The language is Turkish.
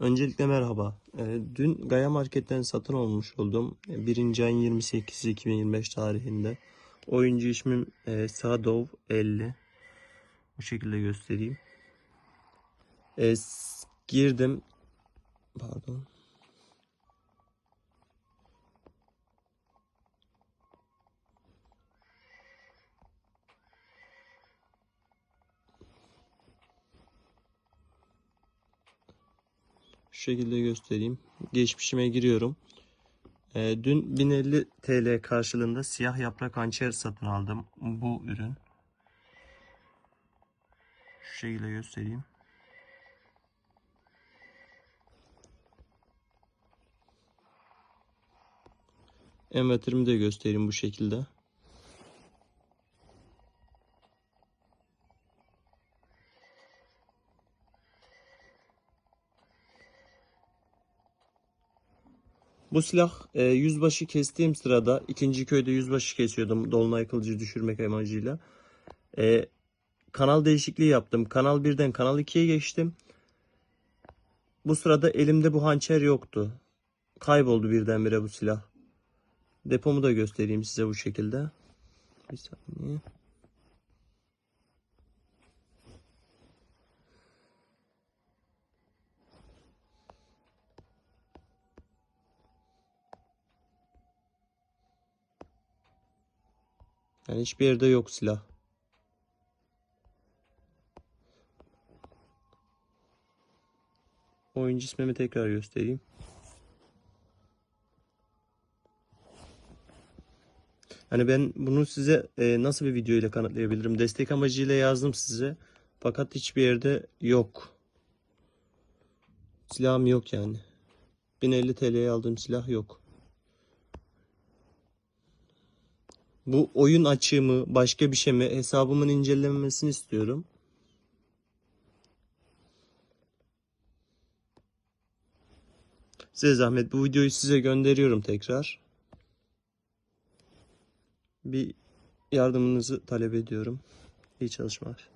Öncelikle merhaba. Ee, Dün Gaya Market'ten satın almış oldum. 1. ayın 28 2025 tarihinde. Oyuncu ismim e, Sadov 50. Bu şekilde göstereyim. E, girdim. Pardon. Şu şekilde göstereyim. Geçmişime giriyorum. Ee, dün 1050 TL karşılığında siyah yaprak hançer satın aldım. Bu ürün. Şu şekilde göstereyim. Envaterimi de göstereyim bu şekilde. Bu silah e, yüzbaşı kestiğim sırada ikinci köyde yüzbaşı kesiyordum dolunay kılıcı düşürmek amacıyla. E, kanal değişikliği yaptım. Kanal 1'den kanal 2'ye geçtim. Bu sırada elimde bu hançer yoktu. Kayboldu birdenbire bu silah. Depomu da göstereyim size bu şekilde. Bir saniye. Yani hiçbir yerde yok silah. Oyuncu ismimi tekrar göstereyim. Hani ben bunu size e, nasıl bir video ile kanıtlayabilirim? Destek amacıyla yazdım size. Fakat hiçbir yerde yok. Silahım yok yani. 1050 TL'ye aldığım silah yok. Bu oyun açığı başka bir şey mi? Hesabımın incelenmesini istiyorum. Size zahmet bu videoyu size gönderiyorum tekrar. Bir yardımınızı talep ediyorum. İyi çalışmalar.